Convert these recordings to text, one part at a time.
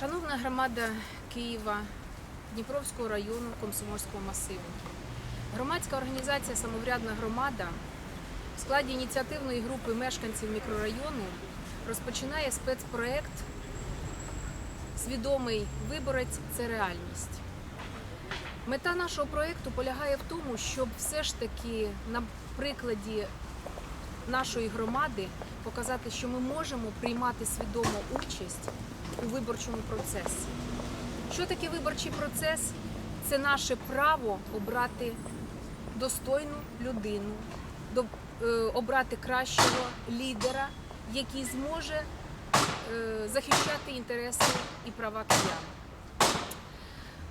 Шановна громада Києва, Дніпровського району Комсомольського масиву. Громадська організація Самоврядна громада в складі ініціативної групи мешканців мікрорайону розпочинає спецпроект Свідомий виборець це реальність. Мета нашого проєкту полягає в тому, щоб все ж таки на прикладі нашої громади показати, що ми можемо приймати свідому участь у виборчому процесі. Що таке виборчий процес? Це наше право обрати достойну людину, е, обрати кращого лідера, який зможе е, захищати інтереси і права киян.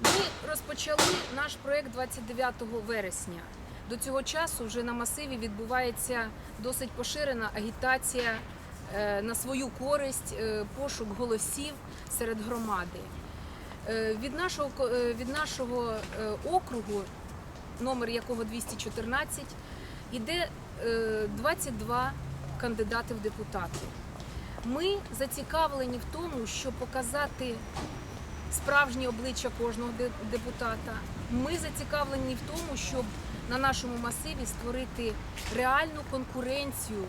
Ми розпочали наш проект 29 вересня. До цього часу вже на масиві відбувається досить поширена агітація на свою користь, е, пошук голосів серед громади. Е, Від нашого, е, від нашого е, округу, номер якого 214, іде е, 22 кандидати в депутати. Ми зацікавлені в тому, щоб показати справжнє обличчя кожного депутата. Ми зацікавлені в тому, щоб на нашому масиві створити реальну конкуренцію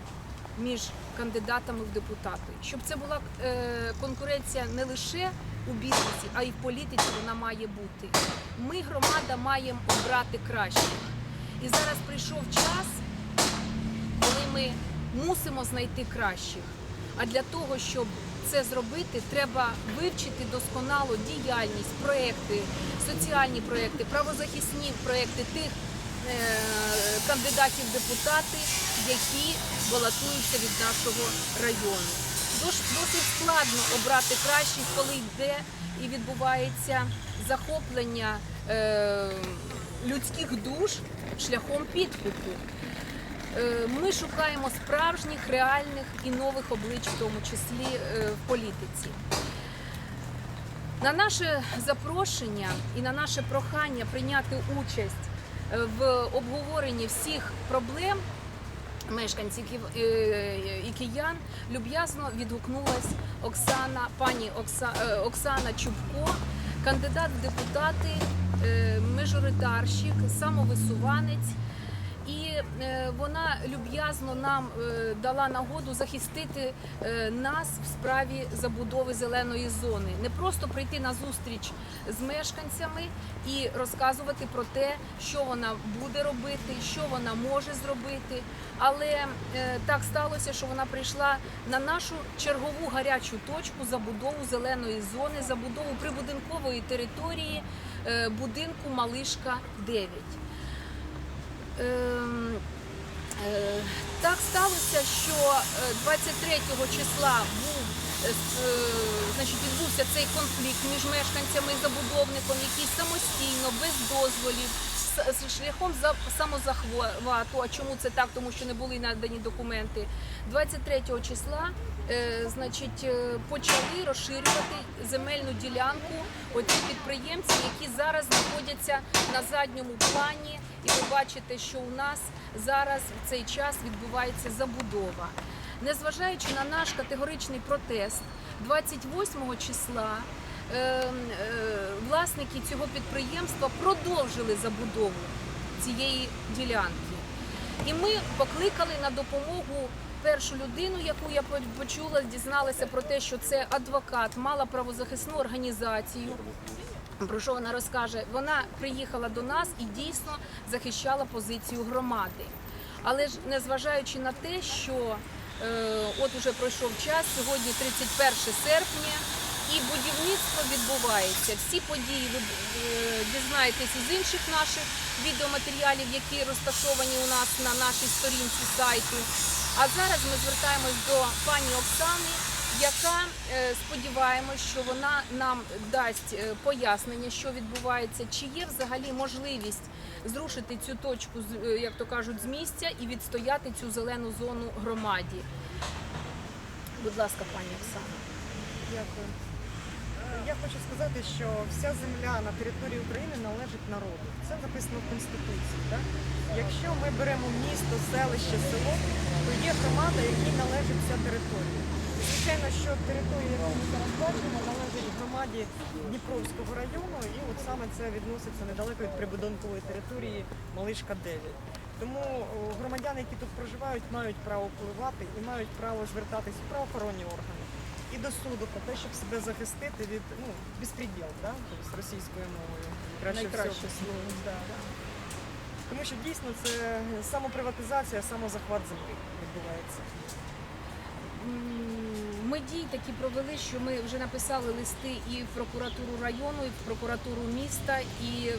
між кандидатами в депутати. Щоб це була е, конкуренція не лише у бізнесі, а й в політиці вона має бути. Ми, громада, маємо обрати краще. І зараз прийшов час, коли ми мусимо знайти кращих. А для того, щоб це зробити, треба вивчити досконало діяльність, проекти, соціальні проекти, правозахисні проекти тих е, кандидатів депутати, які балотуються від нашого району. Дос- Досить складно обрати кращих, коли йде і відбувається захоплення е, людських душ шляхом підкупу. Е, Ми шукаємо справжніх, реальних і нових облич, в тому числі е, в політиці. На наше запрошення і на наше прохання прийняти участь в обговоренні всіх проблем мешканців е, і киян люб'язно відгукнулась Оксана, пані Окса, е, Оксана Чубко, кандидат в депутати, е, мажоритарщик, самовисуванець. Е, вона люб'язно нам е, дала нагоду захистити е, нас в справі забудови зеленої зони. Не просто прийти на зустріч з мешканцями і розказувати про те, що вона буде робити, що вона може зробити. Але так сталося, що вона прийшла на нашу чергову гарячу точку забудову зеленої зони, забудову прибудинкової території будинку Малишка 9. Ем, е, Так сталося, що е, 23 числа був е, е, значить, відбувся цей конфлікт між мешканцями і забудовником, який самостійно, без дозволів, шляхом за- самозахвату. А чому це так? Тому що не були надані документи. 23 числа е, значить, е, почали розширювати земельну ділянку оці підприємці, які зараз знаходяться на задньому плані. І ви бачите, що у нас зараз в цей час відбувається забудова. Незважаючи на наш категоричний протест, 28 числа власники цього підприємства продовжили забудову цієї ділянки. І ми покликали на допомогу першу людину, яку я почула, дізналася про те, що це адвокат, мала правозахисну організацію. Про що вона розкаже? Вона приїхала до нас і дійсно захищала позицію громади. Але ж незважаючи на те, що е, от уже пройшов час, сьогодні 31 серпня, і будівництво відбувається. Всі події ви е, дізнаєтесь із інших наших відеоматеріалів, які розташовані у нас на нашій сторінці сайту. А зараз ми звертаємось до пані Оксани, яка е, сподіваємось, що вона нам дасть е, пояснення, що відбувається, чи є взагалі можливість зрушити цю точку, з- як то кажуть, з місця і відстояти цю зелену зону громаді. Будь ласка, пані Оксана. Дякую. Я хочу сказати, що вся земля на території України належить народу. Це написано в Конституції. Так? Якщо ми беремо місто, селище, село, то є громада, якій належить ця територія. Звичайно, що територія, яку ми зараз бачимо, належить громаді Дніпровського району, і от саме це відноситься недалеко від прибудинкової території Малишка 9. Тому громадяни, які тут проживають, мають право впливати і мають право звертатись в правоохоронні органи і до суду про те, щоб себе захистити від ну, безпреділ, да? тобто російською мовою. Краще Найкраще всього. слово. Да. Тому що дійсно це самоприватизація, самозахват землі відбувається. Ми дії такі провели, що ми вже написали листи і в прокуратуру району, і в прокуратуру міста, і е,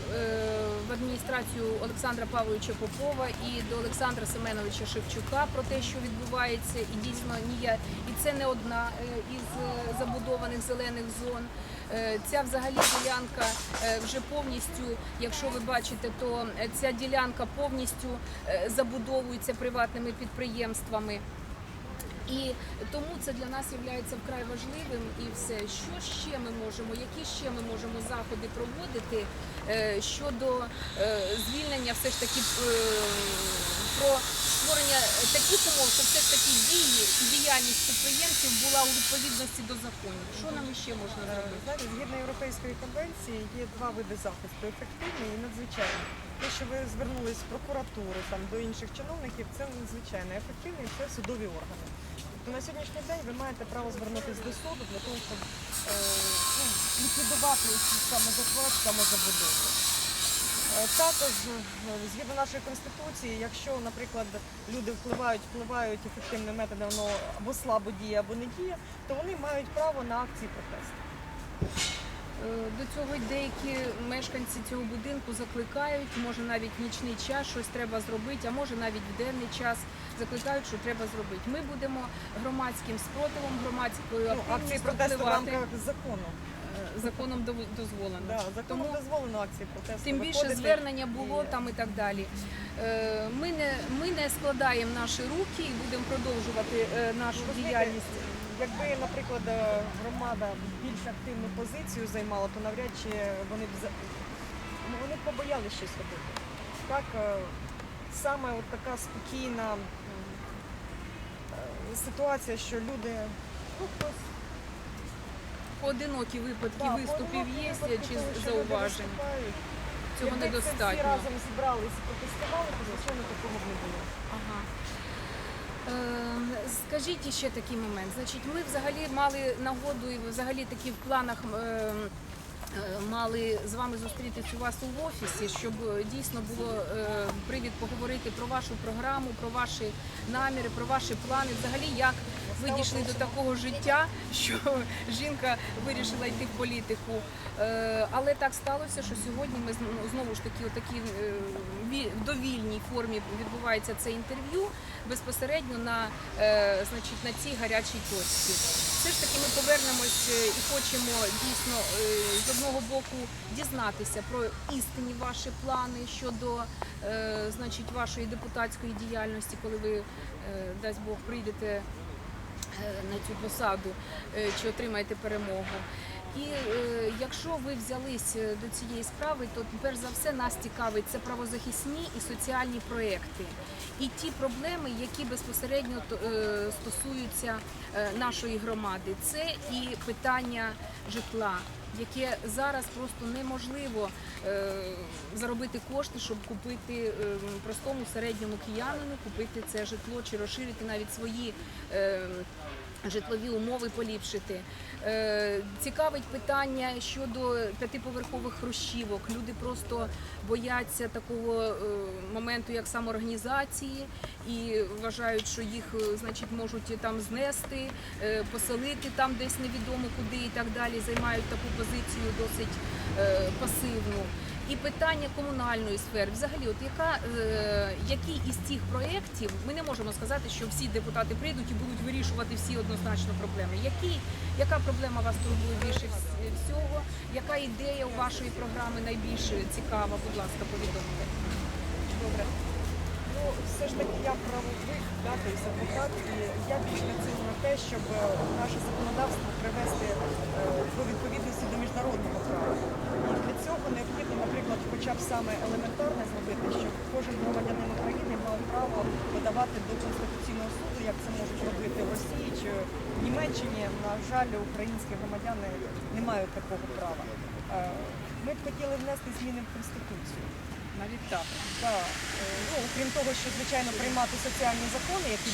в адміністрацію Олександра Павловича Попова, і до Олександра Семеновича Шевчука про те, що відбувається, і дійсно нія, і це не одна е, із е, забудованих зелених зон. Ця взагалі ділянка вже повністю, якщо ви бачите, то ця ділянка повністю забудовується приватними підприємствами. І тому це для нас є вкрай важливим і все. Що ще ми можемо, які ще ми можемо заходи проводити е, щодо е, звільнення все ж таки е, про створення таких умов, щоб все ж таки дії і діяльність підприємців була у відповідності до законів. Що нам ще можна зробити? Знаєте, згідно Європейської конвенції є два види захисту ефективний і надзвичайний. Те, що ви звернулись в прокуратуру там до інших чиновників, це надзвичайно ефективний, це судові органи. Тобто на сьогоднішній день ви маєте право звернутися до суду для того, щоб е, ну, ліквідувати ці самозахват, самозабудову. Е, Також е, згідно нашої конституції, якщо, наприклад, люди впливають, впливають ефективним методом ну, або слабо діє, або не діє, то вони мають право на акції протесту. Е, До цього й деякі мешканці цього будинку закликають, може навіть нічний час щось треба зробити, а може навіть в денний час закликають, що треба зробити. Ми будемо громадським спротивом, громадською Ну, акції протесту в рамках закону. Е, Законом дозволено. Да, законом Тому дозволено акції протесту. тим більше виходити. звернення було і- там і так далі. Е, Ми не, ми не складаємо наші руки і будемо продовжувати е, нашу знаєте, діяльність. Якби, наприклад, громада більш активну позицію займала, то навряд чи вони б ну, вони б побоялися щось робити. Так, саме от така спокійна ситуація, що люди, ну, хтось Поодинокі випадки да, виступів поодинокі є випадки, чи коли ще люди зауважень. виступають. Цього Якби це всі недостатньо. разом зібралися і протестували, то звичайно такого б не було. Ага. Е, Скажіть ще такий момент. Значить, ми взагалі мали нагоду і взагалі такі в планах. е, е, Мали з вами зустрітися у вас у офісі, щоб е, дійсно було е, привід поговорити про вашу програму, про ваші наміри, про ваші плани. Взагалі, як ви дійшли до такого життя, що жінка вирішила йти в політику. Е, Але так сталося, що сьогодні ми знову ж таки, отакі е, в довільній формі відбувається це інтерв'ю безпосередньо на, е, значить, на цій гарячій точці. Все ж таки ми повернемось і хочемо дійсно з одного боку дізнатися про істинні ваші плани щодо значить, вашої депутатської діяльності, коли ви, дасть Бог, прийдете на цю посаду е, чи отримаєте перемогу. І е, якщо ви взялись е, до цієї справи, то перш за все нас цікавить це правозахисні і соціальні проекти, і ті проблеми, які безпосередньо е, стосуються е, нашої громади. Це і питання житла, яке зараз просто неможливо е, заробити кошти, щоб купити е, простому середньому киянину, купити це житло чи розширити навіть свої. е, Житлові умови поліпшити. Е, цікавить питання щодо п'ятиповерхових хрущівок. Люди просто бояться такого е, моменту, як самоорганізації, і вважають, що їх е, значить можуть там знести, поселити там десь невідомо куди і так далі. Займають таку позицію досить пасивну. І питання комунальної сфери, взагалі, от яка е, які із цих проєктів ми не можемо сказати, що всі депутати прийдуть і будуть вирішувати всі однозначно проблеми. Які, яка проблема вас турбує більше всього? Яка ідея у вашої програми найбільш цікава? Будь ласка, повідомте. Добре. Ну, все ж таки я правовик, да, адвокат, і я більш націлена на те, щоб е, наше законодавство привести е, до відповідності до міжнародного права. І для цього необхідно, хоча б саме елементарне зробити, щоб кожен громадянин України мав право подавати до Конституційного суду, як це можуть робити в Росії чи в Німеччині. На жаль, українські громадяни не мають такого права. Е, Ми б хотіли внести зміни в Конституцію. Навіть так. Так, е, ну, окрім того, що звичайно приймати соціальні закони, які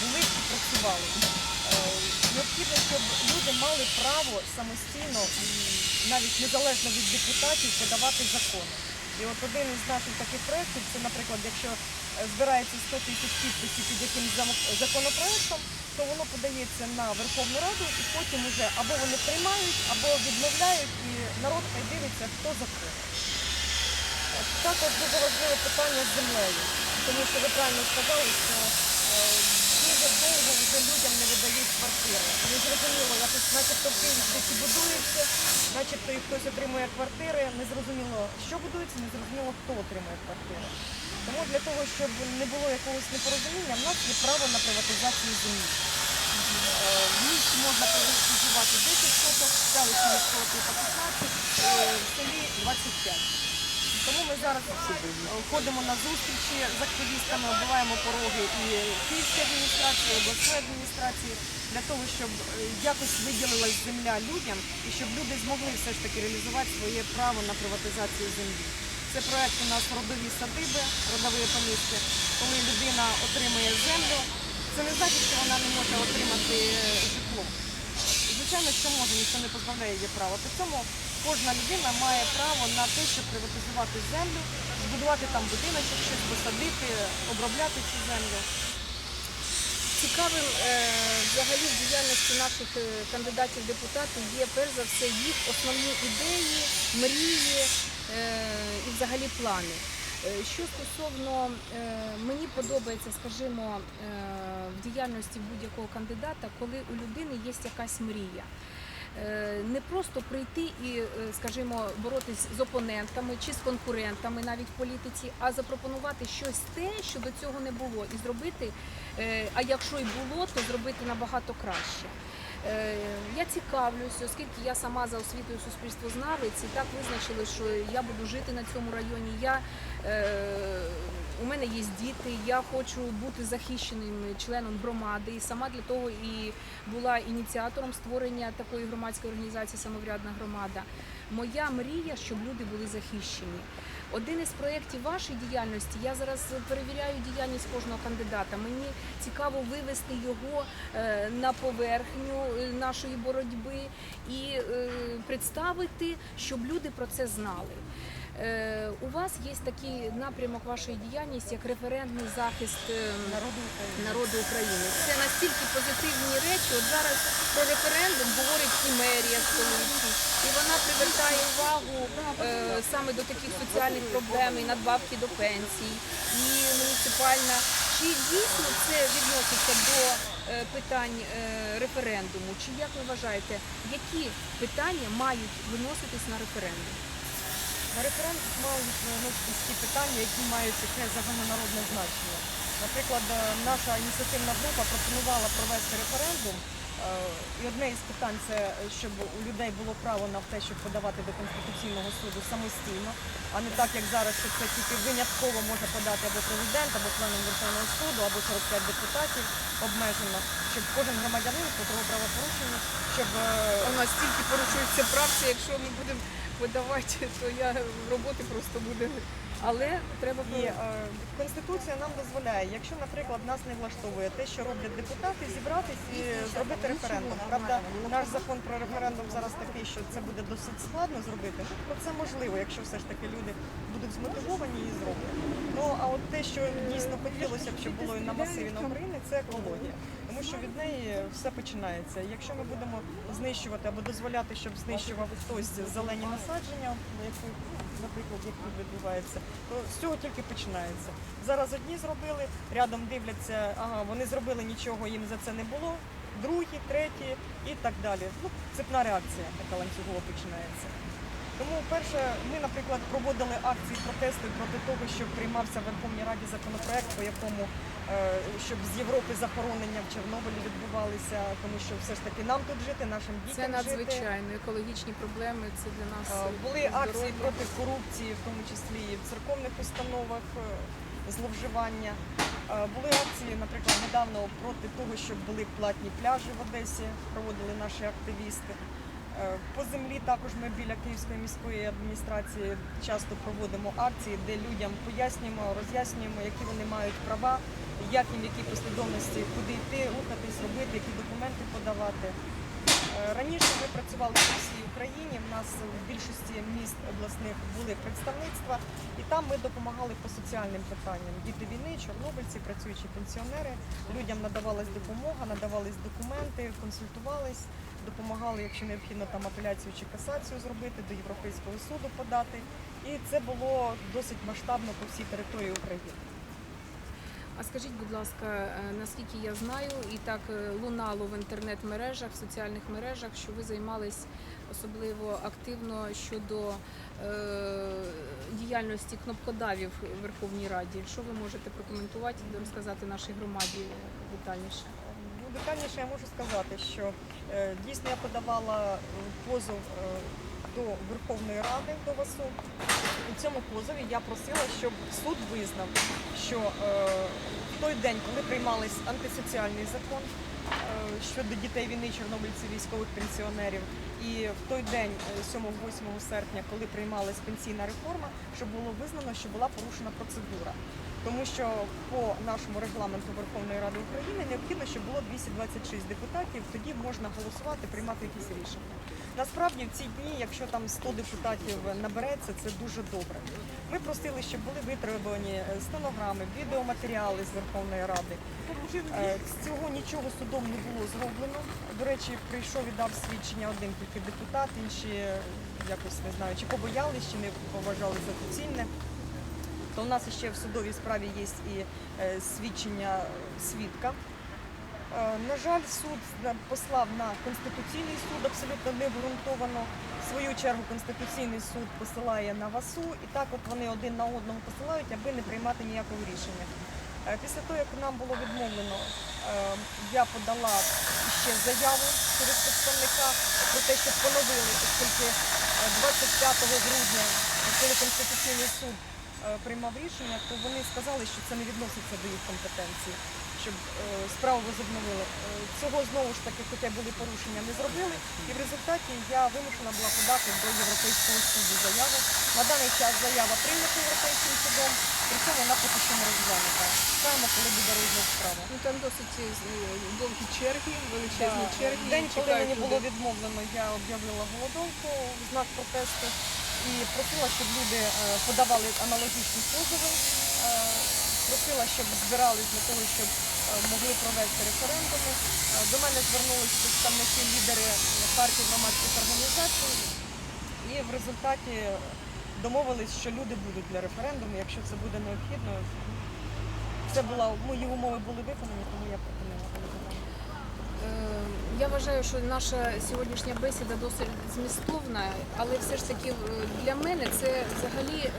були і працювали. Необхідно, щоб люди мали право самостійно, навіть незалежно від депутатів, подавати закони. І от один із наших таких проєктів, це, наприклад, якщо е, збирається 100 тисяч підписів під якимсь законопроектом, то воно подається на Верховну Раду і потім уже або вони приймають, або відмовляють, і народ хай дивиться, хто за кого. Також дуже важливе питання з землею, тому що ви правильно сказали, що вже людям не видають квартири. Не зрозуміло, якось начебто в Києві начебто і хтось отримує квартири. Не зрозуміло, що будується, не зрозуміло, хто отримує квартири. Тому для того, щоб не було якогось непорозуміння, в нас є право на приватизацію землі. Е, В місті можна приватизувати 10 соток, селищі сотки по 15, е, в селі 25. Тому ми зараз е, ходимо на зустрічі з активістами, оббиваємо пороги і Київської адміністрації, і обласної адміністрації для того, щоб е, якось виділилась земля людям і щоб люди змогли все ж таки реалізувати своє право на приватизацію землі. Це проект у нас родові садиби, родові помістя, коли людина отримує землю. Це не значить, що вона не може отримати е, житло. Звичайно, що може, ніхто не позбавляє її права. При цьому кожна людина має право на те, щоб приватизувати землю, збудувати там будиночок, щось посадити, обробляти цю землю. Цікавим е, взагалі в діяльності наших е, кандидатів в депутати є перш за все їх основні ідеї, мрії е, і взагалі плани. Що стосовно мені подобається, скажімо, в діяльності будь-якого кандидата, коли у людини є якась мрія. Е, Не просто прийти і, е, скажімо, боротись з опонентами чи з конкурентами навіть в політиці, а запропонувати щось те, що до цього не було, і зробити, е, а якщо й було, то зробити набагато краще. Я цікавлюсь, оскільки я сама за освітою суспільствознавець, і так визначили, що я буду жити на цьому районі. Я, у мене є діти, я хочу бути захищеним членом громади, і сама для того і була ініціатором створення такої громадської організації Самоврядна громада. Моя мрія, щоб люди були захищені. Один із проєктів вашої діяльності, я зараз перевіряю діяльність кожного кандидата. Мені цікаво вивести його е, на поверхню е, нашої боротьби і е, представити, щоб люди про це знали. Е, У вас є такий напрямок вашої діяльності, як референдний захист е, Народу України. народу України. Це настільки позитивні речі. От зараз про референдум говорить і мерія столиці, і вона привертає увагу е, саме до таких соціальних проблем, і надбавки до пенсій, і муніципальна. Чи дійсно це відноситься до е, питань референдуму? Чи як ви вважаєте, які питання мають виноситись на референдум? На референдум мають виноситись ті питання, які мають таке загальнонародне значення. Наприклад, е, наша ініціативна група пропонувала провести референдум. Е, І одне із питань це щоб у людей було право на те, щоб подавати до Конституційного суду самостійно, а не так, як зараз, що це тільки винятково може подати або президент, або членом Верховного суду, або 45 депутатів обмежено, щоб кожен громадянин по того правопорушенню, щоб е, У нас стільки порушуються прав, якщо ми будемо видавати, то я роботи просто буде. Але треба І е, Конституція нам дозволяє, якщо, наприклад, нас не влаштовує те, що роблять депутати, зібратись і зробити референдум. Правда, наш закон про референдум зараз такий, що це буде досить складно зробити. Ну, про це можливо, якщо все ж таки люди будуть змотивовані і зроблять. Ну а от те, що дійсно хотілося б, щоб було і на масиві на Україні, це екологія. Тому що від неї все починається. Якщо ми будемо знищувати або дозволяти, щоб знищував хтось зелені насадження, як, наприклад, як відбувається, то з цього тільки починається. Зараз одні зробили, рядом дивляться, ага, вони зробили нічого, їм за це не було. Другі, треті і так далі. Ну, цепна реакція така ланцюгова починається. Тому, перше, ми, наприклад, проводили акції протесту проти того, щоб приймався в Верховній Раді законопроект, по якому е, щоб з Європи захоронення в Чорнобилі відбувалися, тому що все ж таки нам тут жити, нашим дітям Це жити. надзвичайно екологічні проблеми. Це для нас Е, Були акції проти корупції, в тому числі і в церковних установах. Е, зловживання. Були акції, наприклад, недавно проти того, щоб були платні пляжі в Одесі, проводили наші активісти. Е, По землі також ми біля Київської міської адміністрації часто проводимо акції, де людям пояснюємо, роз'яснюємо, які вони мають права, як їм в якій послідовності, куди йти, рухатись, робити, які документи подавати. Е, Раніше ми працювали по всій Україні. В нас в більшості міст обласних були представництва, і там ми допомагали по соціальним питанням. Діти війни, чорнобильці, працюючі пенсіонери. Людям надавалась допомога, надавались документи, консультувались, допомагали, якщо необхідно там апеляцію чи касацію зробити, до Європейського суду подати. І це було досить масштабно по всій території України. А скажіть, будь ласка, е, наскільки я знаю, і так е, лунало в інтернет-мережах, в соціальних мережах, що ви займались особливо активно щодо е, діяльності кнопкодавів в Верховній Раді. Що ви можете прокоментувати і розказати нашій громаді детальніше? Ну, детальніше я можу сказати, що дійсно я подавала е, позов е, до Верховної Ради до ВАСУ. У цьому позові я просила, щоб суд визнав, що е, в той день, коли приймались антисоціальний закон е, щодо дітей війни, чорнобильців, військових пенсіонерів, і в той день, е, 7-8 серпня, коли приймалась пенсійна реформа, щоб було визнано, що була порушена процедура. Тому що по нашому регламенту Верховної Ради України необхідно, щоб було 226 депутатів, тоді можна голосувати, приймати якісь рішення. Насправді в ці дні, якщо там 100 депутатів набереться, це дуже добре. Ми просили, щоб були витребувані е, стенограми, відеоматеріали з Верховної Ради. Е, З цього нічого судом не було зроблено. До речі, прийшов і дав свідчення один тільки депутат, інші якось не знаю, чи побоялись, чи не поважали за доцільне. То у нас ще в судовій справі є і е, свідчення свідка. Е, На жаль, суд послав на Конституційний суд абсолютно необґрунтовано. В свою чергу Конституційний суд посилає на ВАСУ, і так от вони один на одного посилають, аби не приймати ніякого рішення. Е, Після того, як нам було відмовлено, я подала ще заяву через представника про те, щоб поновили, оскільки е, 25 грудня, коли Конституційний суд приймав рішення, то вони сказали, що це не відноситься до їх компетенції, щоб е, справу возобновили. Е, Цього знову ж таки, хоча були порушення, не зробили. І в результаті я вимушена була подати до Європейського суду заяву. На даний час заява прийнята Європейським судом, при цьому вона поки що не розглянута. Чекаємо, коли буде розгляд справи. Ну там досить е, довгі черги, величезні Да. черги. День, коли чекають мені люди. було відмовлено, я об'явила голодовку в знак протесту і просила, щоб люди е, подавали аналогічні позови. Е, Просила, щоб збирались для того, щоб е, могли провести референдуми. Е, До мене звернулися представники лідери партій громадських організацій, і в результаті домовились, що люди будуть для референдуму, якщо це буде необхідно. Це була мої умови були виконані, тому я припинила голосування. Е, Я вважаю, що наша сьогоднішня бесіда досить змістовна, але все ж таки е, для мене це взагалі е,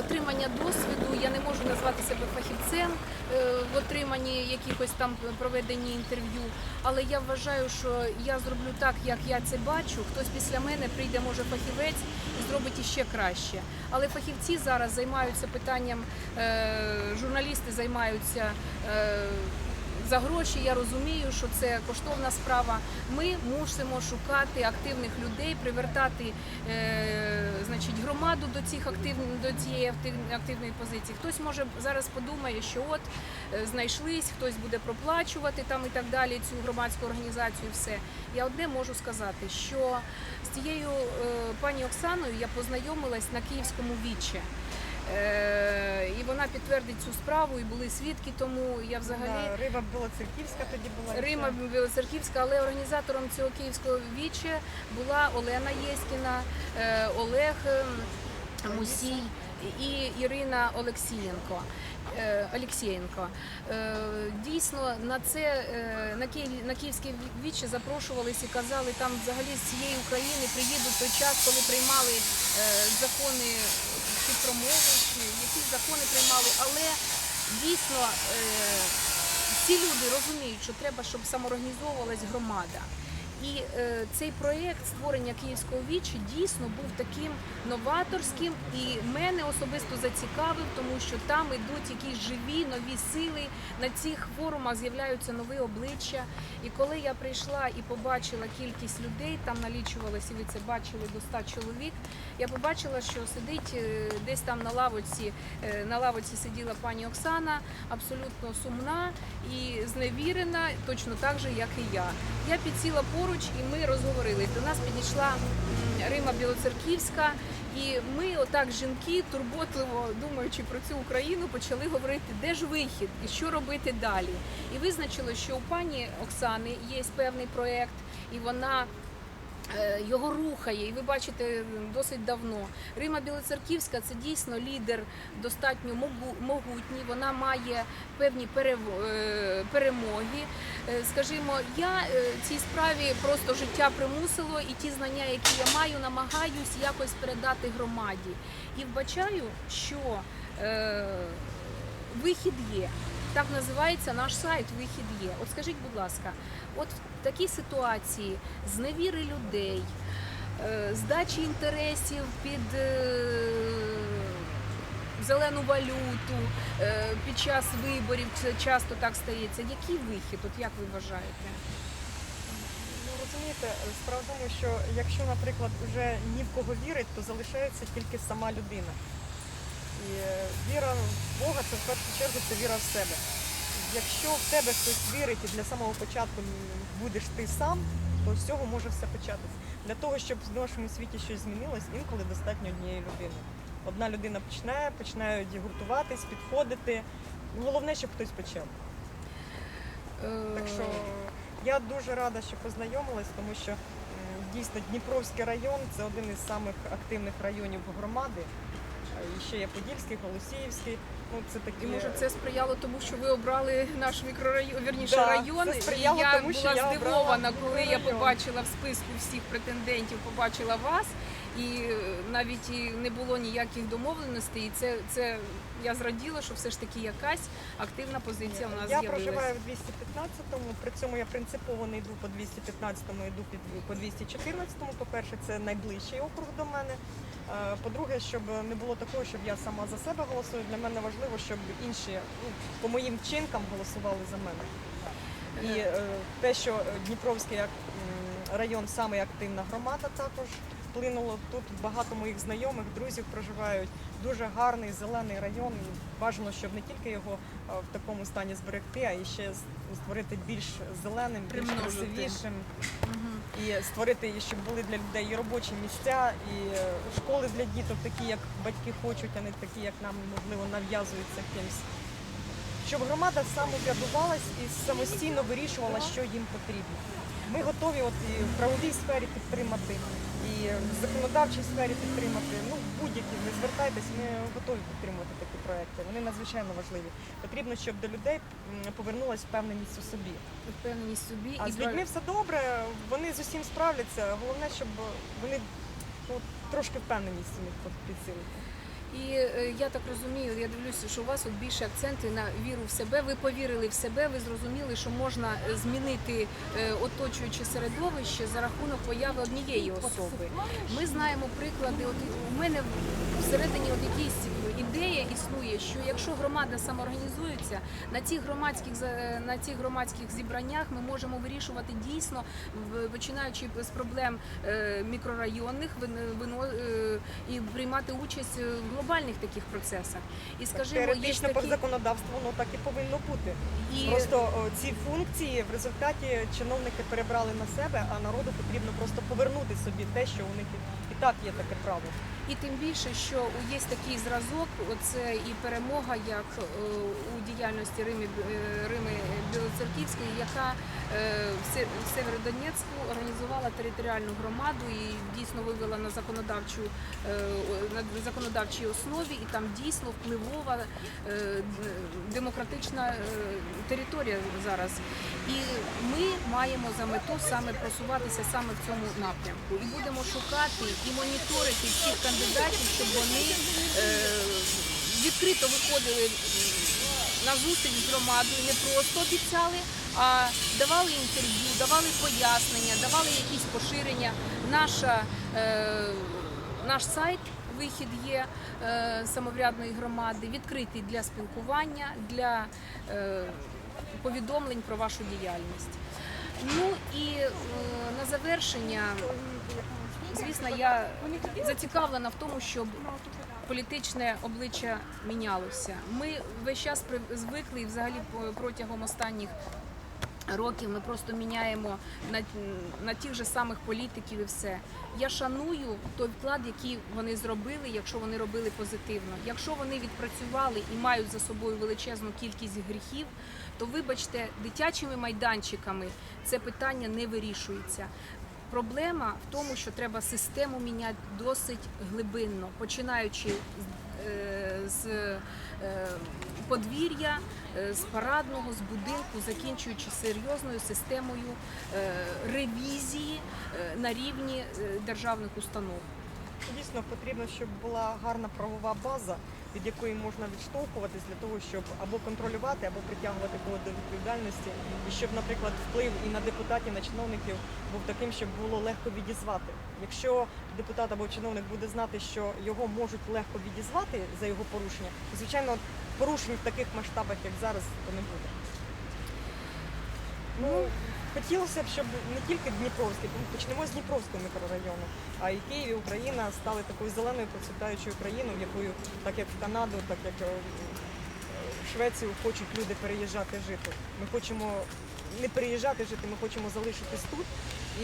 отримання досвіду. Я не можу назвати себе фахівцем е, в отриманні якихось там проведені інтерв'ю, але я вважаю, що я зроблю так, як я це бачу. Хтось після мене прийде, може, фахівець і зробить іще краще. Але фахівці зараз займаються питанням, е, журналісти займаються. За гроші я розумію, що це коштовна справа. Ми мусимо шукати активних людей, привертати е, значить, громаду до цих актив, до цієї активної позиції. Хтось може зараз подумає, що от е, знайшлись, хтось буде проплачувати там і так далі цю громадську організацію. Все я одне можу сказати, що з цією е, пані Оксаною я познайомилась на київському вічі. Е, і вона підтвердить цю справу, і були свідки, тому я взагалі Да, Риба Білоцерківська тоді була. Рима. Білоцерківська, але організатором цього київського віче була Олена Єськіна, е, Олег е, Мусій і Ірина Олексієнко. е, Олексієнко. Дійсно, на це на Київ на київське віче запрошувались і казали, там взагалі з цієї України приїдуть той час, коли приймали закони чи промови, чи якісь закони приймали, але дійсно. е, ці люди розуміють, що треба, щоб самоорганізовувалась громада. І е, цей проєкт створення Київського вічі дійсно був таким новаторським і мене особисто зацікавив, тому що там ідуть якісь живі нові сили. На цих форумах з'являються нові обличчя. І коли я прийшла і побачила кількість людей, там налічувалося, і ви це бачили до 100 чоловік. Я побачила, що сидить е, десь там на лавоці, е, на лавоці сиділа пані Оксана, абсолютно сумна і зневірена, точно так же, як і я. Я підсіла поруч і ми розговорились. До нас підійшла Рима Білоцерківська, і ми, отак, жінки, турботливо думаючи про цю Україну, почали говорити, де ж вихід і що робити далі. І визначило, що у пані Оксани є певний проект, і вона. Е, Його рухає, і ви бачите досить давно. Рима Білоцерківська це дійсно лідер достатньо могутній. Вона має певні е, перемоги. Е, Скажімо, я цій справі просто життя примусило, і ті знання, які я маю, намагаюсь якось передати громаді. І вбачаю, що вихід є. Так називається наш сайт Вихід є. От скажіть, будь ласка, от в такій ситуації зневіри людей, е, здачі інтересів під е, зелену валюту е, під час виборів, це часто так стається. Який вихід? От як ви вважаєте? Ну розумієте, справа в тому, що якщо, наприклад, вже ні в кого вірить, то залишається тільки сама людина. І е, віра в Бога це в першу чергу це віра в себе. Якщо в тебе хтось вірить і для самого початку будеш ти сам, то з цього може все початися. Для того, щоб в нашому світі щось змінилось, інколи достатньо однієї людини. Одна людина починає, починають гуртуватись, підходити. Головне, щоб хтось почав. Е, Так що я дуже рада, що познайомилась, тому що дійсно Дніпровський район це один із самих активних районів громади. І ще є Подільський, Голосіївський. Ну це такі І може це сприяло тому, що ви обрали наш мікрорайон, вірніше Да, район. це І я тому, що була я обрала здивована, коли я мікрорайон. побачила в списку всіх претендентів, побачила вас. І е, навіть і не було ніяких домовленостей. І це, це я зраділа, що все ж таки якась активна позиція у нас я з'явилася. проживаю в 215-му, при цьому я принципово не йду по 215-му, йду під по 214-му. По-перше, це найближчий округ до мене. Е, По-друге, щоб не було такого, щоб я сама за себе голосую. Для мене важливо, щоб інші ну, по моїм вчинкам голосували за мене. І е, те, що Дніпровський район саме активна громада також вплинуло. Тут багато моїх знайомих, друзів проживають. Дуже гарний зелений район. Бажано, щоб не тільки його в такому стані зберегти, а і ще створити більш зеленим, більш красивішим. І створити, щоб були для людей і робочі місця, і е, школи для діток, такі, як батьки хочуть, а не такі, як нам можливо нав'язуються кимсь. Щоб громада самоврядувалась і самостійно вирішувала, що їм потрібно. Ми готові от і в правовій сфері підтримати, і в законодавчій сфері підтримати. Ну, будь-які ви звертайтесь, ми готові підтримувати такі проекти. Вони надзвичайно важливі. Потрібно, щоб до людей повернулась впевненість у собі. Впевненість собі А і з людьми все добре, вони з усім справляться. Головне, щоб вони ну, трошки впевненість у них підсилити. І е, я так розумію, я дивлюся, що у вас от більше акценти на віру в себе. Ви повірили в себе, ви зрозуміли, що можна е, змінити е, оточуюче середовище за рахунок появи однієї особи. Ми знаємо приклади. От у мене всередині от якісь ідея існує, що якщо громада самоорганізується, на цих громадських на цих громадських зібраннях ми можемо вирішувати дійсно, починаючи з проблем е, мікрорайонних, е, і приймати участь в глобальних таких процесах. І скажімо, Теоретично по такі законодавству воно так і повинно бути. і Просто ці функції в результаті чиновники перебрали на себе, а народу потрібно просто повернути собі те, що у них і так є таке право. І тим більше, що є такий зразок, це і перемога, як е, у діяльності Рими, е, Рими Білоцерківської, яка в в Северодонецьку організувала територіальну громаду і дійсно вивела на законодавчу е, на законодавчій основі, і там дійсно впливова е, демократична е, територія зараз. І ми маємо за мету саме просуватися саме в цьому напрямку. І будемо шукати і моніторити всіх кандидатів, щоб вони е, відкрито виходили на зустріч з громадою, не просто обіцяли, а давали інтерв'ю, давали пояснення, давали якісь поширення. Наша, е, наш сайт. Вихід є е, самоврядної громади, відкритий для спілкування, для е, повідомлень про вашу діяльність. Ну і е, на завершення, звісно, я зацікавлена в тому, щоб політичне обличчя мінялося. Ми весь час звикли і взагалі протягом останніх років ми просто міняємо на, на тих же самих політиків і все. Я шаную той вклад, який вони зробили, якщо вони робили позитивно. Якщо вони відпрацювали і мають за собою величезну кількість гріхів, то вибачте, дитячими майданчиками це питання не вирішується. Проблема в тому, що треба систему міняти досить глибинно, починаючи з, е, е, подвір'я, е, з парадного, з будинку, закінчуючи серйозною системою ревізії на рівні державних установ. Дійсно потрібно, щоб була гарна правова база, від якої можна відштовхуватись для того, щоб або контролювати, або притягувати когось до відповідальності, і щоб, наприклад, вплив і на депутатів, на чиновників був таким, щоб було легко відізвати. Якщо депутат або чиновник буде знати, що його можуть легко відізвати за його порушення, то, звичайно, порушень в таких масштабах, як зараз, то не буде. Ну, хотілося б, щоб не тільки Дніпровський, почнемо з Дніпровського мікрорайону, а і Київ, і Україна стали такою зеленою процвітаючою країною, в якою, так як в Канаду, так як е, в Швецію хочуть люди переїжджати жити. Ми хочемо не переїжджати жити, ми хочемо залишитись тут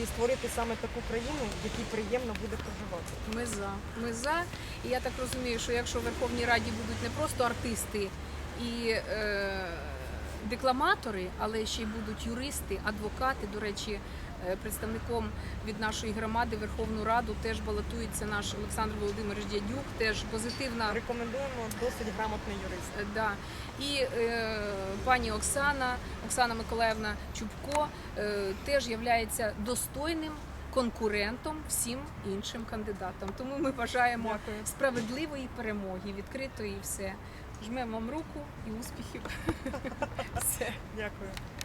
і створити саме таку країну, в якій приємно буде проживати. Ми за. Ми за. І я так розумію, що якщо в Верховній Раді будуть не просто артисти і е, декламатори, але ще й будуть юристи, адвокати. До речі, е, представником від нашої громади Верховну Раду теж балотується наш Олександр Володимирович Дядюк, теж позитивна Рекомендуємо досить грамотний юрист. Е, Да. І е, пані Оксана, Оксана Миколаївна Чубко е, теж є достойним конкурентом всім іншим кандидатам. Тому ми бажаємо Дякую. справедливої перемоги, відкритої і все. Жмемо вам руку і успіхів. Все. Дякую.